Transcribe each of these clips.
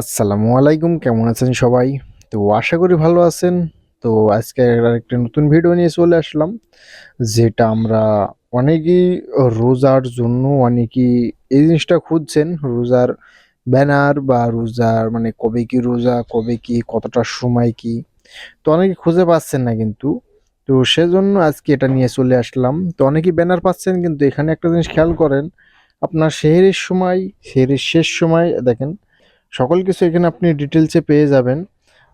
আসসালামু আলাইকুম, কেমন আছেন সবাই? তো আশা করি ভালো আছেন। তো আজকে একটা নতুন ভিডিও নিয়ে চলে আসলাম, যেটা আমরা অনেকেই রোজার জন্য অনেকেই এই জিনিসটা খুঁজছেন, রোজার ব্যানার বা রোজার মানে কবে কি রোজা, কবে কি, কতটা সময় কি? তো অনেকে খুঁজে পাচ্ছেন না কিন্তু। তো সেজন্য আজকে এটা নিয়ে চলে আসলাম। তো অনেকেই ব্যানার পাচ্ছেন কিন্তু এখানে একটা জিনিস খেয়াল করেন, আপনার সেহেরির সময়, সেহেরির শেষ সময়, দেখেন সকল কিছু এখানে আপনি ডিটেলসে পেয়ে যাবেন।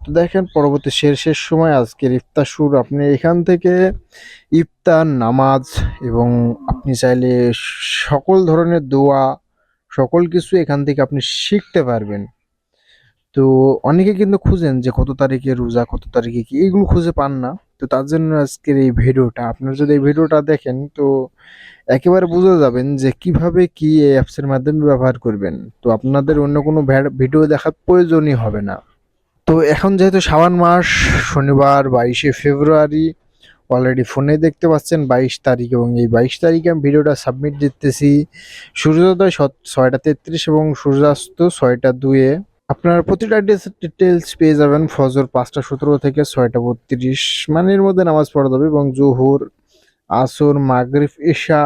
তো দেখেন, পরবর্তী শের শেষ সময় আজকের ইফতার সুর আপনি এখান থেকে ইফতার, নামাজ এবং আপনি চাইলে সকল ধরনের দোয়া, সকল কিছু এখান থেকে আপনি শিখতে পারবেন। তো অনেকে কিন্তু খুঁজেন যে কত তারিখে রোজা, কত তারিখে কি, এগুলো খুঁজে পান না। তো তার জন্য আজকের এই ভিডিওটা, আপনারা যদি এই ভিডিওটা দেখেন তো একেবারে বুঝে যাবেন যে কীভাবে কি এই অ্যাপসের মাধ্যমে ব্যবহার করবেন। তো আপনাদের অন্য কোনো ভিডিও দেখার প্রয়োজনই হবে না। তো এখন যেহেতু শ্রাবণ মাস, শনিবার, বাইশে ফেব্রুয়ারি অলরেডি ফোনে দেখতে পাচ্ছেন বাইশ তারিখ এবং এই বাইশ তারিখে আমি ভিডিওটা সাবমিট দিতেছি। সূর্যোদয় ছয়টা তেত্রিশ এবং সূর্যাস্ত ছয়টা দুয়ে আপনার প্রতিটা ডিটেলস পেয়ে যাবেন ফজর পাঁচটা সতেরো থেকে ছয়টা বত্রিশ মানে এর মধ্যে নামাজ পড়া যাবে এবং জোহর, আসর মাগরিফ এশা।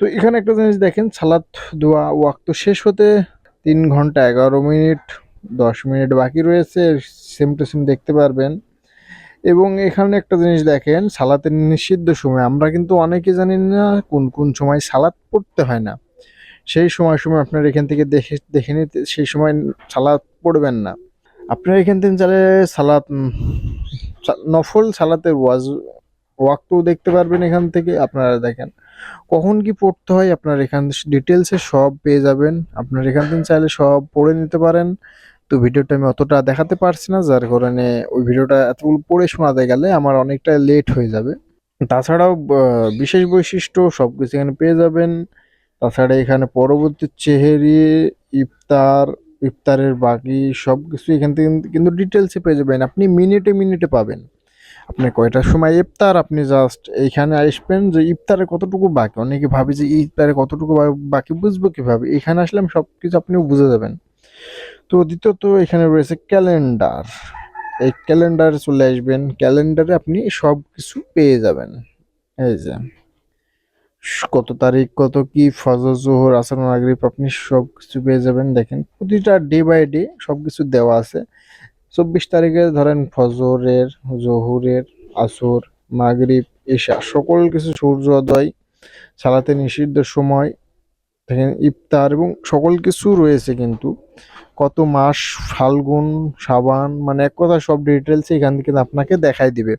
তো এখানে একটা জিনিস দেখেন, সালাত, দোয়া, ওয়াক্ত শেষ হতে তিন ঘণ্টা এগারো মিনিট, দশ মিনিট বাকি রয়েছে সেম টু সেম দেখতে পারবেন। এবং এখানে একটা জিনিস দেখেন, সালাতের নিষিদ্ধ সময়। আমরা কিন্তু অনেকে জানি না কোন কোন সময় সালাত পড়তে হয় না। সেই সময় সময় আপনার এখান থেকে দেখে দেখে নিতে সেই সময় সালাত পড়বেন না। আপনার এখান থেকে চাইলে সালাত উম, সা- নফল সালাতের ওয়াজ ওয়াক্তও দেখতে পারবেন এখান থেকে আপনারা দেখেন। কখন কি পড়তে হয় আপনার এখান ডিটেলসে সব পেয়ে যাবেন। আপনার এখান থেকে চাইলে সব পড়ে নিতে পারেন। তো ভিডিওটা আমি অতটা দেখাতে পারছি না যার কারণে ওই ভিডিওটা এতগুলো পড়ে শোনাতে গেলে আমার অনেকটা লেট হয়ে যাবে। তাছাড়াও বিশেষ বৈশিষ্ট্য সব কিছু এখানে পেয়ে যাবেন। তাছাড়া এখানে পরবর্তী চেহারি, ইফতার, ইফতারের বাকি সব কিছু এখান থেকে কিন্তু ডিটেলসে পেয়ে যাবেন। আপনি মিনিটে মিনিটে পাবেন। আপনি কয়টার সময় ইফতার? আপনি জাস্ট এইখানে আসবেন যে ইফতারে কতটুকু বাকি? অনেকে ভাবে যে ইফতারে কতটুকু বাকি বুঝব কীভাবে? এখানে আসলে আমি সব কিছু আপনি বুঝে যাবেন। তো দ্বিতীয়ত এখানে রয়েছে ক্যালেন্ডার এই ক্যালেন্ডারে চলে আসবেন। ক্যালেন্ডারে আপনি সব কিছু পেয়ে যাবেন। এই যে। কত তারিখ, কত কি, ফজর, জোহর, আসর, মাগরিব, আপনি সব কিছু পেয়ে যাবেন। দেখেন, প্রতিটা ডে বাই ডে সব কিছু দেওয়া আছে। চব্বিশ তারিখে ধরেন ফজরের, জোহরের, আসর, মাগরিব এসা সকল কিছু সূর্যোদয়, সালাতে নিষিদ্ধ সময় ইফতার এবং সকল কিছু রয়েছে কিন্তু। কত মাস, ফাল্গুন, সাবান মানে এক কথা সব ডিটেলস এখান থেকে আপনাকে দেখাই দিবে।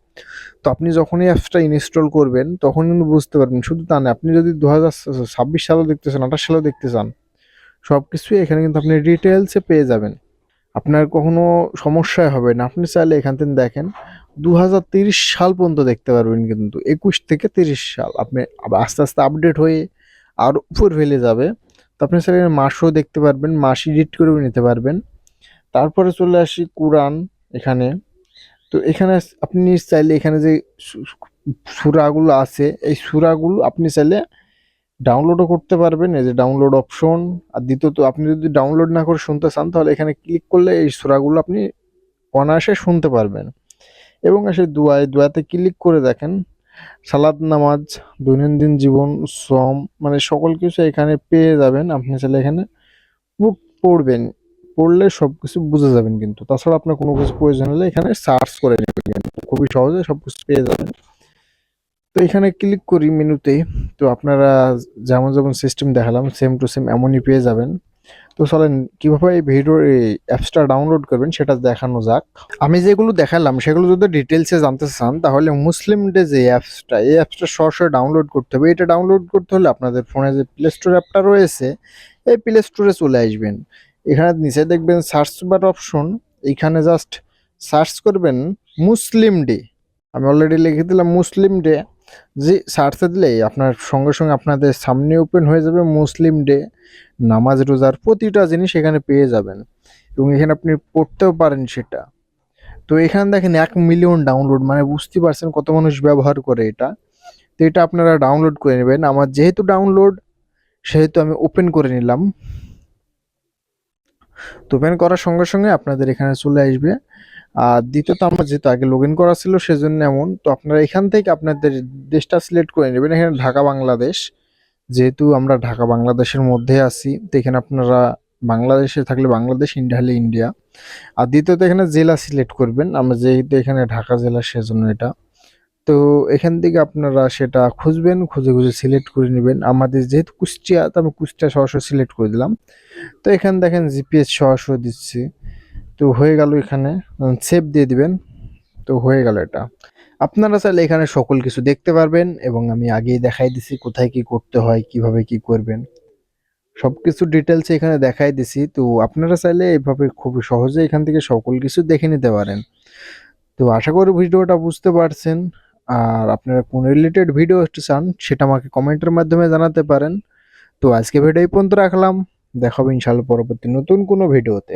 তো আপনি যখনই অ্যাপসটা ইনস্টল করবেন তখন কিন্তু বুঝতে পারবেন। শুধু তা না, আপনি যদি দু হাজার ছাব্বিশ সালেও দেখতে চান, আঠাশ সালেও দেখতে চান সব কিছুই এখানে কিন্তু আপনি ডিটেলসে পেয়ে যাবেন। আপনার কখনো সমস্যায় হবে না। আপনি চাইলে এখান থেকে দেখেন, দু সাল পর্যন্ত দেখতে পারবেন কিন্তু, একুশ থেকে তিরিশ সাল। আপনি আস্তে আস্তে আপডেট হয়ে আর উপর ফেলে যাবে। তো আপনি চাইলে মাসও দেখতে পারবেন মাস এডিট করেও নিতে পারবেন। তারপরে চলে আসি কোরআন এখানে। তো এখানে আপনি চাইলে এখানে যে সূরাগুলো আছে, এই সূরাগুলো আপনি চাইলে ডাউনলোডও করতে পারবেন। এই যে ডাউনলোড অপশন আর দ্বিতীয়ত আপনি যদি ডাউনলোড না করে শুনতে চান, তাহলে এখানে ক্লিক করলে এই সূরাগুলো আপনি অনায়াসে শুনতে পারবেন। এবং এসে দুয়ায়, দুয়াতে ক্লিক করে দেখেন। সালাদ নামাজ, দৈনন্দিন জীবন শ্রম মানে সকল কিছু এখানে পেয়ে যাবেন। আপনি চাইলে এখানে বুক পড়বেন। পড়লে সব কিছু বুঝে যাবেন কিন্তু। তাছাড়া আপনার কোনো কিছু প্রয়োজন হলে এখানে সার্চ করে নেবেন খুবই সহজে সব কিছু পেয়ে যাবেন। তো এখানে ক্লিক করি মেনুতে তো। আপনারা যেমন যেমন সিস্টেম দেখালাম সেম টু সেম এমনই পেয়ে যাবেন। তো চলেন, কীভাবে এই ভিডিওর এই অ্যাপসটা ডাউনলোড করবেন সেটা দেখানো যাক। আমি যেগুলো দেখালাম, সেগুলো যদি ডিটেলসে জানতে চান, তাহলে মুসলিম ডে যে অ্যাপসটা, এই অ্যাপসটা সরাসরি ডাউনলোড করতে হবে। এটা ডাউনলোড করতে হলে আপনাদের ফোনে যে প্লে স্টোর অ্যাপটা রয়েছে, এই প্লে স্টোরে চলে আসবেন। এখানে নিচে দেখবেন সার্চ বার অপশন এইখানে জাস্ট সার্চ করবেন মুসলিম ডে। আমি অলরেডি লিখে দিলাম মুসলিম ডে। যে সার্চে দিলেই আপনার সঙ্গে সঙ্গে আপনাদের সামনে ওপেন হয়ে যাবে মুসলিম ডে নামাজ রোজার প্রতিটা জিনিস এখানে পেয়ে যাবেন এবং এখানে আপনি পড়তেও পারেন সেটা। তো এখানে দেখেন এক মিলিয়ন ডাউনলোড মানে বুঝতে পারছেন কত মানুষ ব্যবহার করে এটা। তো এটা আপনারা ডাউনলোড করে নেবেন। আমার যেহেতু ডাউনলোড সেহেতু আমি ওপেন করে নিলাম। তো ওপেন করার সঙ্গে সঙ্গে আপনাদের এখানে চলে আসবে। আর দ্বিতীয়ত আমার যেহেতু আগে লগ ইন করা ছিল সেজন্য এমন, তো আপনারা এখান থেকে আপনাদের দেশটা সিলেক্ট করে নেবেন। এখানে ঢাকা বাংলাদেশ, যেহেতু আমরা ঢাকা বাংলাদেশের মধ্যে আছি, তো এখানে আপনারা বাংলাদেশে থাকলে বাংলাদেশ, ইন্ডিয়া হলে ইন্ডিয়া। আর দ্বিতীয়ত এখানে জেলা সিলেক্ট করবেন, আমরা যেহেতু এখানে ঢাকা জেলা সেজন্য এটা। তো এখান থেকে আপনারা সেটা খুঁজবেন, খুঁজে খুঁজে সিলেক্ট করে নেবেন। আমাদের যেহেতু কুষ্টিয়া, তো আমি কুষ্টিয়া সরাসরি সিলেক্ট করে দিলাম। তো এখানে দেখেন জিপিএস সরাসরি দিচ্ছি। তো হয়ে গেল এখানে সেভ দিয়ে দিবেন, তো হয়ে গেল এটা। আপনারা চাইলে এখানে সকল কিছু দেখতে পারবেন এবং আমি আগেই দেখাই দিছি কোথায় কি করতে হয়, কীভাবে কি করবেন। সব কিছু ডিটেলস এখানে দেখাই দিছি, তো আপনারা চাইলে এভাবে খুব সহজে এখান থেকে সকল কিছু দেখে নিতে পারেন। তো আশা করি ভিডিওটা বুঝতে পারছেন, আর আপনারা কোন রিলেটেড ভিডিও চান, সেটা আমাকে কমেন্টের মাধ্যমে জানাতে পারেন। তো আজকে ভিডিও এই পর্যন্ত রাখলাম, দেখাবো ইনশাল্লাহ পরবর্তী নতুন কোনো ভিডিওতে